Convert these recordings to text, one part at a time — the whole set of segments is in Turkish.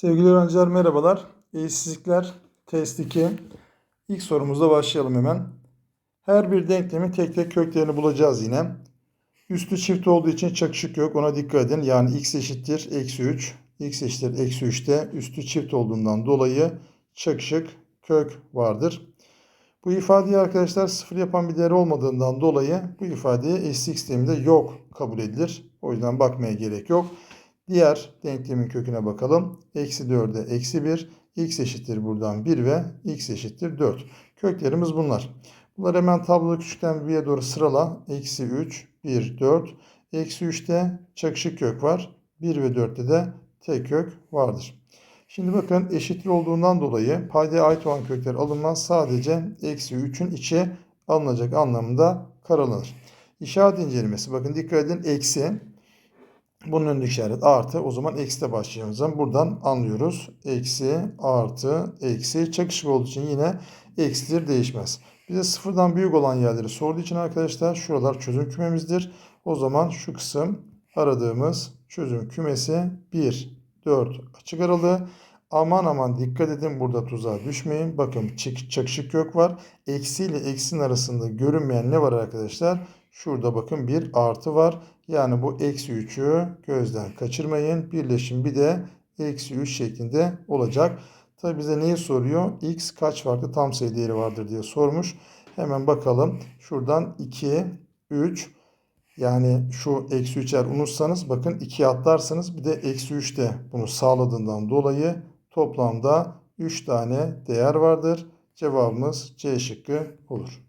Sevgili öğrenciler merhabalar. Eşsizlikler test 2. İlk sorumuzla başlayalım hemen. Her bir denklemin tek tek köklerini bulacağız yine. Üstü çift olduğu için çakışık yok. Ona dikkat edin. Yani x eşittir eksi 3. x eşittir eksi 3'te üstü çift olduğundan dolayı çakışık kök vardır. Bu ifadeyi arkadaşlar sıfır yapan bir değer olmadığından dolayı bu ifadeye eşsizlik sisteminde yok kabul edilir. O yüzden bakmaya gerek yok. Diğer denklemin köküne bakalım. Eksi 4'e eksi 1. X eşittir buradan 1 ve x eşittir 4. Köklerimiz bunlar. Bunları hemen tabloda küçükten büyüğe doğru sırala. Eksi 3, 1, 4. Eksi 3'te çakışık kök var. 1 ve 4'te de tek kök vardır. Şimdi bakın eşittir olduğundan dolayı paydaya ait olan kökler alınmaz. Sadece eksi 3'ün içi alınacak anlamında karalanır. İşaret incelemesi. Bakın dikkat edin. Eksi. Bunun önündeki işaret artı. O zaman eksi de başlayacağımız zaman buradan anlıyoruz. Eksi, artı, eksi. Çakışık olduğu için yine eksidir değişmez. Bize sıfırdan büyük olan yerleri sorduğu için arkadaşlar şuralar çözüm kümemizdir. O zaman şu kısım aradığımız çözüm kümesi 1, 4 açık aralığı. Aman aman dikkat edin burada tuzağa düşmeyin. Bakın çakışık kök var. Eksi ile eksinin arasında görünmeyen ne var arkadaşlar? Şurada bakın bir artı var. Yani bu eksi 3'ü gözden kaçırmayın. Birleşim bir de eksi 3 şeklinde olacak. Tabi bize neyi soruyor? X kaç farklı tam sayı değeri vardır diye sormuş. Hemen bakalım. Şuradan 2, 3 yani şu eksi 3'er unutsanız bakın 2'ye atlarsanız bir de eksi 3 de bunu sağladığından dolayı toplamda 3 tane değer vardır. Cevabımız C şıkkı olur.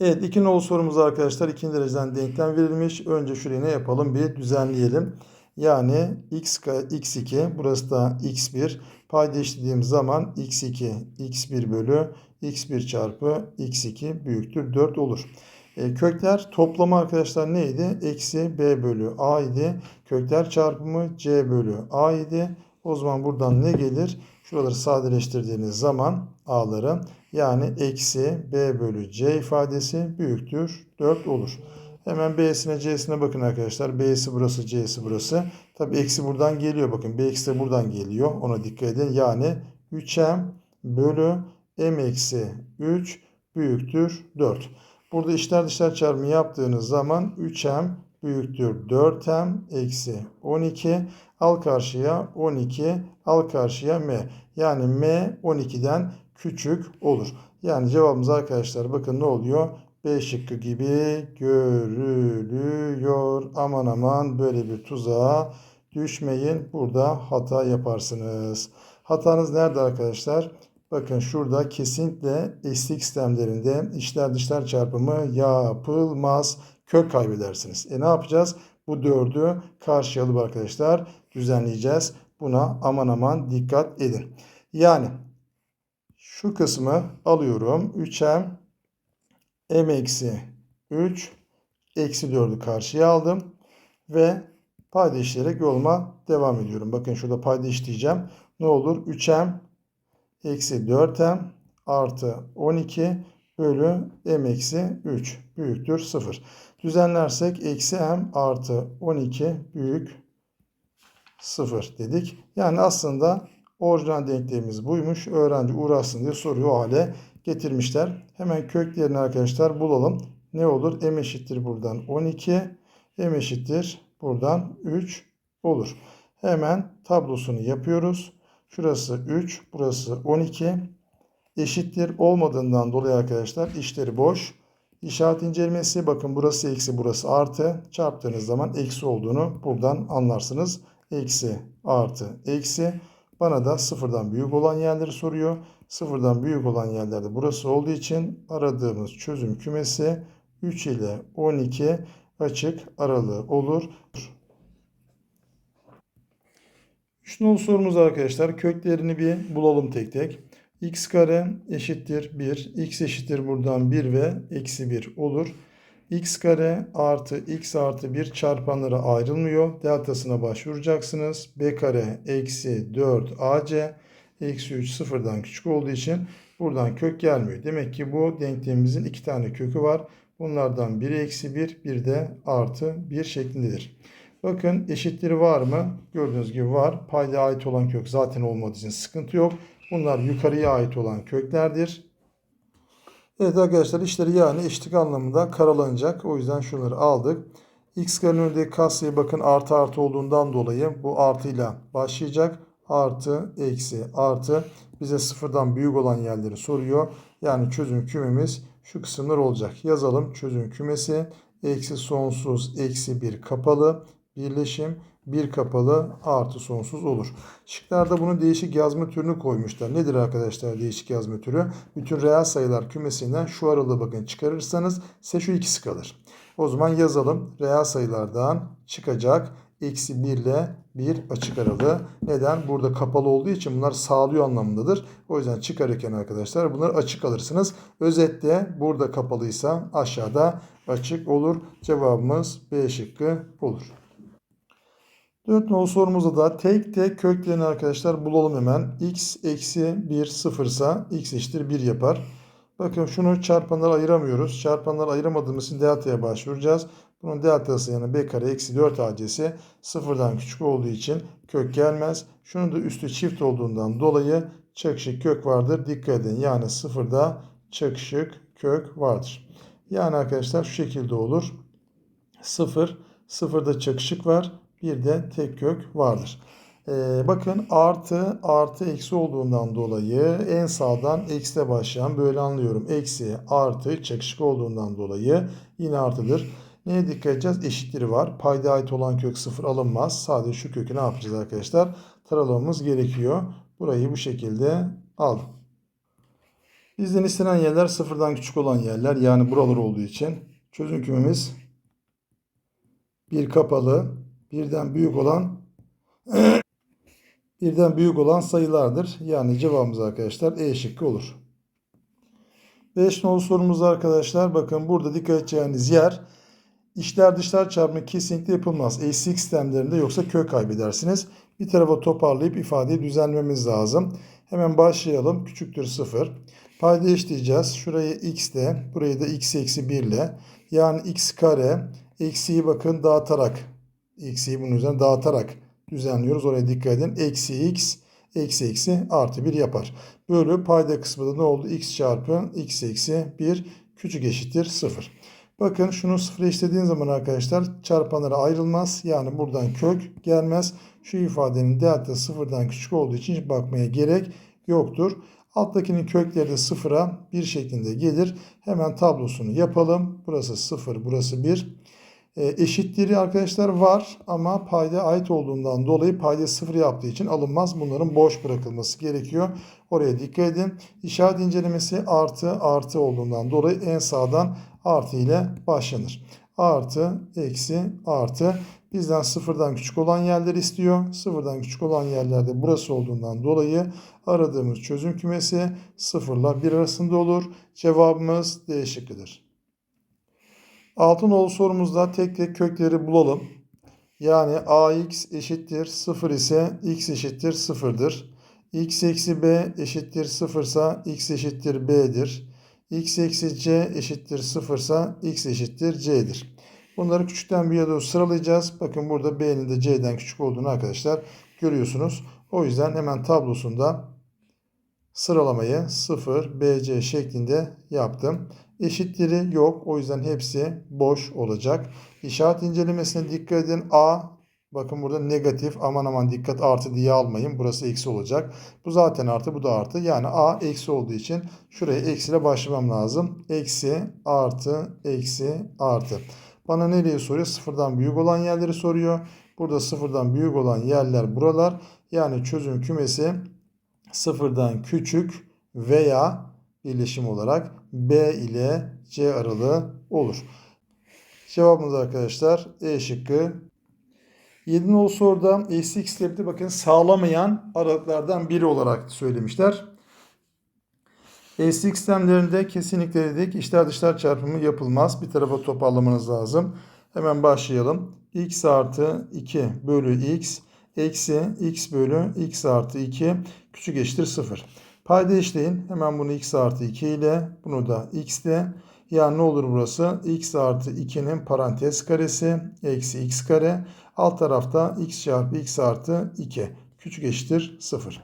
Evet iki nolu sorumuz arkadaşlar ikinci dereceden denklem verilmiş. Önce şurayı ne yapalım bir düzenleyelim. Yani x, x2 burası da x1 payda eşitlediğim zaman x2 x1 bölü x1 çarpı x2 büyüktür 4 olur. E, kökler toplama arkadaşlar neydi? Eksi b bölü a idi. Kökler çarpımı c bölü a idi. O zaman buradan ne gelir? Şuraları sadeleştirdiğiniz zaman a'ları yani eksi b bölü c ifadesi büyüktür 4 olur. Hemen b'sine c'sine bakın arkadaşlar. b'si burası c'si burası. Tabi eksi buradan geliyor bakın. b eksi de buradan geliyor. Ona dikkat edin. Yani 3m bölü m eksi 3 büyüktür 4. Burada içler dışlar çarpımı yaptığınız zaman 3m büyüktür 4m eksi 12. Al karşıya 12 al karşıya m. Yani m 12'den küçük olur. Yani cevabımız arkadaşlar bakın ne oluyor? B şıkkı gibi görülüyor. Aman aman böyle bir tuzağa düşmeyin. Burada hata yaparsınız. Hatanız nerede arkadaşlar? Bakın şurada kesinlikle eşlik sistemlerinde içler dışlar çarpımı yapılmaz. Kök kaybedersiniz. E ne yapacağız? Bu dördü karşıya alıp arkadaşlar düzenleyeceğiz. Buna aman aman dikkat edin. Yani şu kısmı alıyorum. 3m m eksi 3 eksi 4'ü karşıya aldım. Ve payda işleyerek yoluma devam ediyorum. Bakın şurada payda işleyeceğim. Ne olur? 3m eksi 4m artı 12 bölü m eksi 3 büyüktür 0. Düzenlersek eksi m artı 12 büyük 0 dedik. Yani aslında orijinal denklemimiz buymuş. Öğrenci uğraşsın diye soruyu o hale getirmişler. Hemen köklerini arkadaşlar bulalım. Ne olur? m eşittir buradan 12. m eşittir buradan 3 olur. Hemen tablosunu yapıyoruz. Şurası 3, burası 12. Eşittir olmadığından dolayı arkadaşlar işleri boş. İşaret incelemesi bakın burası eksi burası artı. Çarptığınız zaman eksi olduğunu buradan anlarsınız. Eksi artı eksi. Bana da sıfırdan büyük olan yerleri soruyor. Sıfırdan büyük olan yerlerde burası olduğu için aradığımız çözüm kümesi 3 ile 12 açık aralığı olur. 3 nolu sorumuz arkadaşlar. Köklerini bir bulalım tek tek. x kare eşittir 1. x eşittir buradan 1 ve eksi 1 olur. X kare artı x artı 1 çarpanlara ayrılmıyor. Deltasına başvuracaksınız. b kare eksi 4 ac eksi 3 sıfırdan küçük olduğu için buradan kök gelmiyor. Demek ki bu denklemimizin iki tane kökü var. Bunlardan biri eksi 1, bir de artı 1 şeklindedir. Bakın eşitleri var mı? Gördüğünüz gibi var. Payda ait olan kök zaten olmadığı için sıkıntı yok. Bunlar yukarıya ait olan köklerdir. Evet arkadaşlar işleri yani eşitlik anlamında karalanacak. O yüzden şunları aldık. X karenin önündeki katsayı bakın artı artı olduğundan dolayı bu artıyla başlayacak. Artı, eksi, artı bize sıfırdan büyük olan yerleri soruyor. Yani çözüm kümemiz şu kısımlar olacak. Yazalım çözüm kümesi eksi sonsuz eksi bir kapalı birleşim bir kapalı artı sonsuz olur. Şıklarda bunu değişik yazma türünü koymuşlar. Nedir arkadaşlar değişik yazma türü? Bütün reel sayılar kümesinden şu aralığı bakın çıkarırsanız size şu ikisi kalır. O zaman yazalım. Reel sayılardan çıkacak eksi 1 ile 1 açık aralığı. Neden? Burada kapalı olduğu için bunlar sağlıyor anlamındadır. O yüzden çıkarırken arkadaşlar bunları açık alırsınız. Özetle burada kapalıysa aşağıda açık olur. Cevabımız B şıkkı olur. 4 nolu sorumuzda da tek tek köklerini arkadaşlar bulalım hemen. x eksi 1 sıfırsa x eşittir 1 yapar. Bakın şunu çarpanlara ayıramıyoruz. Çarpanlara ayıramadığımız için delta'ya başvuracağız. Bunun deltası yani b kare eksi 4 ac'si sıfırdan küçük olduğu için kök gelmez. Şunun da üstü çift olduğundan dolayı çakışık kök vardır. Dikkat edin yani sıfırda çakışık kök vardır. Yani arkadaşlar şu şekilde olur. Sıfır, sıfırda çakışık var. Bir de tek kök vardır. Ee, bakın artı artı eksi olduğundan dolayı en sağdan eksiyle başlayan böyle anlıyorum. Eksi artı çakışık olduğundan dolayı yine artıdır. Neye dikkat edeceğiz? Eşitleri var. Payda ait olan kök sıfır alınmaz. Sadece şu kökü ne yapacağız arkadaşlar? Taralamamız gerekiyor. Burayı bu şekilde aldım. Bizden istenen yerler sıfırdan küçük olan yerler. Yani buralar olduğu için çözüm kümemiz bir kapalı birden büyük olan birden büyük olan sayılardır. Yani cevabımız arkadaşlar E şıkkı olur. 5 nolu sorumuz arkadaşlar. Bakın burada dikkat edeceğiniz yer içler dışlar çarpımı kesinlikle yapılmaz. Eşlik sistemlerinde yoksa kök kaybedersiniz. Bir tarafa toparlayıp ifadeyi düzenlememiz lazım. Hemen başlayalım. Küçüktür 0. Payda eşleyeceğiz. Şurayı x de burayı da x eksi 1 ile yani x kare eksiyi bakın dağıtarak x'yi bunun üzerine dağıtarak düzenliyoruz. Oraya dikkat edin. Eksi x eksi eksi artı 1 yapar. Bölü payda kısmında ne oldu? x çarpı x eksi 1 küçük eşittir 0. Bakın şunu sıfıra eşlediğin zaman arkadaşlar çarpanlara ayrılmaz. Yani buradan kök gelmez. Şu ifadenin delta sıfırdan küçük olduğu için hiç bakmaya gerek yoktur. Alttakinin kökleri de sıfıra bir şeklinde gelir. Hemen tablosunu yapalım. Burası 0, burası 1. E, eşitleri arkadaşlar var ama payda ait olduğundan dolayı payda sıfır yaptığı için alınmaz. Bunların boş bırakılması gerekiyor. Oraya dikkat edin. İşaret incelemesi artı artı olduğundan dolayı en sağdan artı ile başlanır. Artı, eksi, artı. Bizden sıfırdan küçük olan yerler istiyor. Sıfırdan küçük olan yerlerde burası olduğundan dolayı aradığımız çözüm kümesi sıfırla bir arasında olur. Cevabımız D şıkkıdır. Altınoğlu sorumuzda tek tek kökleri bulalım. Yani ax eşittir 0 ise x eşittir 0'dır. x eksi b eşittir 0 ise x eşittir b'dir. x eksi c eşittir 0 ise x eşittir c'dir. Bunları küçükten büyüğe doğru sıralayacağız. Bakın burada b'nin de c'den küçük olduğunu arkadaşlar görüyorsunuz. O yüzden hemen tablosunda sıralamayı 0, bc şeklinde yaptım. Eşitleri yok. O yüzden hepsi boş olacak. İşaret incelemesine dikkat edin. A bakın burada negatif. Aman aman dikkat artı diye almayın. Burası eksi olacak. Bu zaten artı bu da artı. Yani A eksi olduğu için şuraya eksiyle başlamam lazım. Eksi artı eksi artı. Bana nereye soruyor? Sıfırdan büyük olan yerleri soruyor. Burada sıfırdan büyük olan yerler buralar. Yani çözüm kümesi sıfırdan küçük veya birleşim olarak B ile C aralığı olur. Cevabımız arkadaşlar E şıkkı. 7 nolu soruda eksi x step'te bakın sağlamayan aralıklardan biri olarak söylemişler. Eksi x sistemlerinde kesinlikle dedik içler dışlar çarpımı yapılmaz. Bir tarafa toparlamanız lazım. Hemen başlayalım. x artı 2 bölü x eksi x bölü x artı 2 küçük eşittir 0. Payda eşleyin. Hemen bunu x artı 2 ile bunu da x ile. Yani ne olur burası? x artı 2'nin parantez karesi eksi x kare Alt tarafta x çarpı x artı 2 küçük eşittir 0.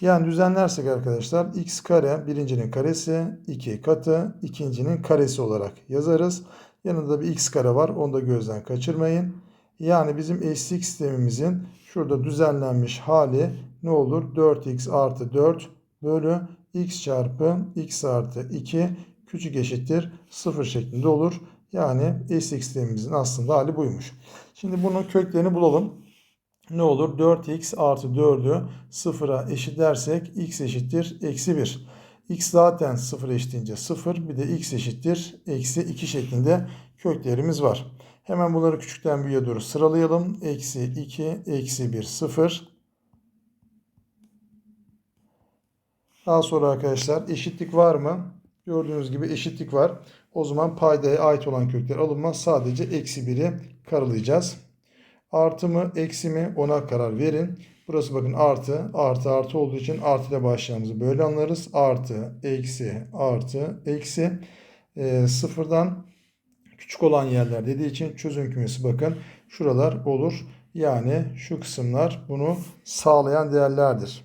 Yani düzenlersek arkadaşlar x kare birincinin karesi 2 katı ikincinin karesi olarak yazarız. Yanında bir x kare var onu da gözden kaçırmayın. Yani bizim eşlik sistemimizin şurada düzenlenmiş hali ne olur? 4x artı 4 bölü x çarpı x artı 2 küçük eşittir 0 şeklinde olur. Yani eşlik sistemimizin aslında hali buymuş. Şimdi bunun köklerini bulalım. Ne olur? 4x artı 4'ü 0'a eşitlersek x eşittir eksi 1. x zaten 0 eşitince 0 bir de x eşittir eksi 2 şeklinde köklerimiz var. Hemen bunları küçükten büyüğe doğru sıralayalım. Eksi 2, eksi 1, 0. Daha sonra arkadaşlar eşitlik var mı? Gördüğünüz gibi eşitlik var. O zaman paydaya ait olan kökler alınmaz. Sadece eksi 1'i karalayacağız. Artı mı eksi mi ona karar verin. Burası bakın artı artı artı olduğu için artı ile başlayacağımızı böyle anlarız. Artı eksi artı eksi e, sıfırdan küçük olan yerler dediği için çözüm kümesi bakın şuralar olur. Yani şu kısımlar bunu sağlayan değerlerdir.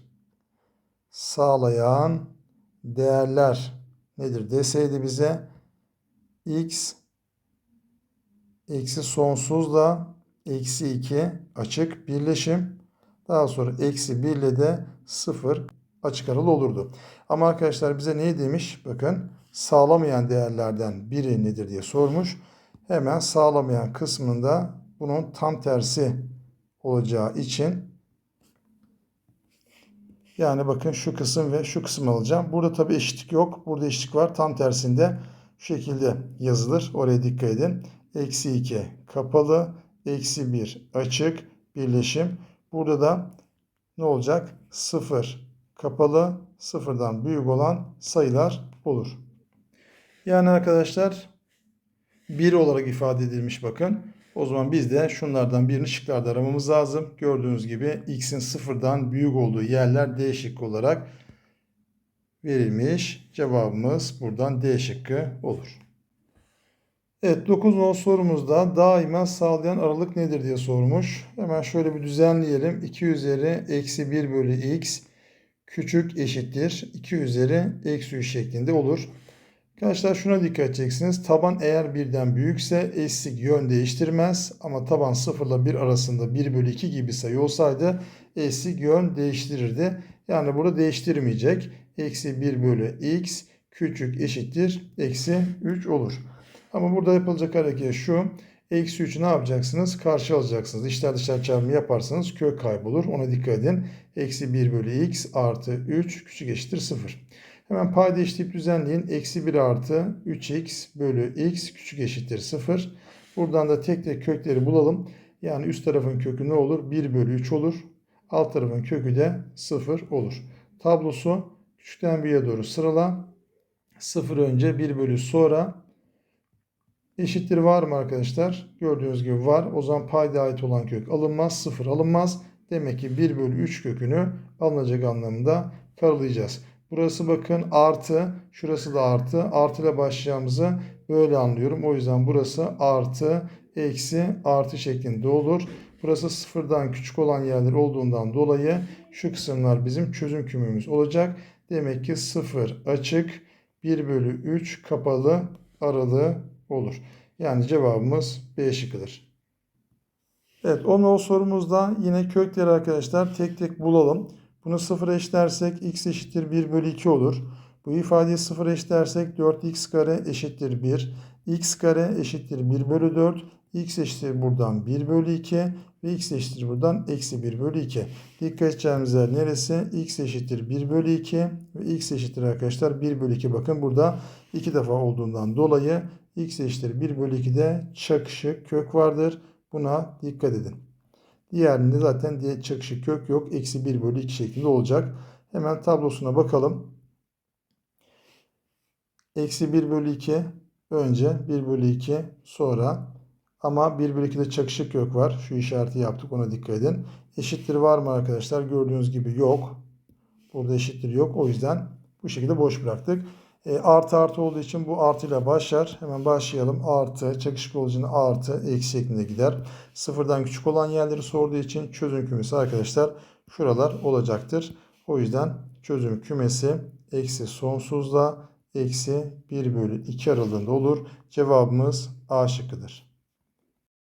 Sağlayan değerler nedir deseydi bize x eksi sonsuzla eksi 2 açık birleşim. Daha sonra eksi 1 ile de 0 açık aralı olurdu. Ama arkadaşlar bize ne demiş? Bakın sağlamayan değerlerden biri nedir diye sormuş. Hemen sağlamayan kısmında bunun tam tersi olacağı için yani bakın şu kısım ve şu kısım alacağım. Burada tabi eşitlik yok. Burada eşitlik var. Tam tersinde şu şekilde yazılır. Oraya dikkat edin. Eksi 2 kapalı. Eksi 1 açık. Birleşim. Burada da ne olacak? 0 kapalı. Sıfırdan büyük olan sayılar olur. Yani arkadaşlar 1 olarak ifade edilmiş bakın. O zaman biz de şunlardan birini şıklarda aramamız lazım. Gördüğünüz gibi x'in sıfırdan büyük olduğu yerler D şıkkı olarak verilmiş. Cevabımız buradan D şıkkı olur. Evet 9 nol sorumuzda daima sağlayan aralık nedir diye sormuş. Hemen şöyle bir düzenleyelim. 2 üzeri eksi 1 bölü x küçük eşittir. 2 üzeri eksi 3 şeklinde olur. Arkadaşlar şuna dikkat edeceksiniz. Taban eğer birden büyükse eşlik yön değiştirmez. Ama taban 0 ile 1 arasında 1 bölü 2 gibi sayı olsaydı eşlik yön değiştirirdi. Yani burada değiştirmeyecek. Eksi 1 bölü x küçük eşittir. Eksi 3 olur. Ama burada yapılacak hareket şu. Eksi 3'ü ne yapacaksınız? Karşı alacaksınız. İçler dışlar çarpımı yaparsanız kök kaybolur. Ona dikkat edin. Eksi 1 bölü x artı 3 küçük eşittir 0. Hemen payda işleyip düzenleyin. Eksi 1 artı 3x bölü x küçük eşittir 0. Buradan da tek tek kökleri bulalım. Yani üst tarafın kökü ne olur? 1 bölü 3 olur. Alt tarafın kökü de 0 olur. Tablosu küçükten büyüğe doğru sırala. 0 önce 1 bölü sonra eşittir var mı arkadaşlar? Gördüğünüz gibi var. O zaman payda ait olan kök alınmaz. 0 alınmaz. Demek ki 1 bölü 3 kökünü alınacak anlamında karalayacağız. Burası bakın artı. Şurası da artı. Artı ile başlayacağımızı böyle anlıyorum. O yüzden burası artı, eksi, artı şeklinde olur. Burası sıfırdan küçük olan yerler olduğundan dolayı şu kısımlar bizim çözüm kümemiz olacak. Demek ki 0 açık, 1 bölü 3 kapalı aralığı olur. Yani cevabımız B şıkkıdır. Evet 10 sorumuzda yine kökleri arkadaşlar tek tek bulalım. Bunu sıfıra eşlersek x eşittir 1 bölü 2 olur. Bu ifadeyi sıfıra eşlersek 4x kare eşittir 1. x kare eşittir 1 bölü 4. x eşittir buradan 1 bölü 2 ve x eşittir buradan eksi 1 bölü 2. Dikkat edeceğimiz yer neresi? x eşittir 1 bölü 2 ve x eşittir arkadaşlar 1 bölü 2. Bakın burada iki defa olduğundan dolayı x eşittir 1 bölü 2'de çakışık kök vardır. Buna dikkat edin. Diğerinde zaten diye çakışı kök yok. Eksi 1 bölü 2 şeklinde olacak. Hemen tablosuna bakalım. Eksi 1 bölü 2 önce 1 bölü 2 sonra ama 1 bölü 2'de çakışık kök var. Şu işareti yaptık ona dikkat edin. Eşittir var mı arkadaşlar? Gördüğünüz gibi yok. Burada eşittir yok. O yüzden bu şekilde boş bıraktık. E, artı artı olduğu için bu artıyla başlar. Hemen başlayalım. Artı, çakışık olduğu için artı, eksi şeklinde gider. Sıfırdan küçük olan yerleri sorduğu için çözüm kümesi arkadaşlar şuralar olacaktır. O yüzden çözüm kümesi eksi sonsuzla eksi 1 bölü 2 aralığında olur. Cevabımız A şıkkıdır.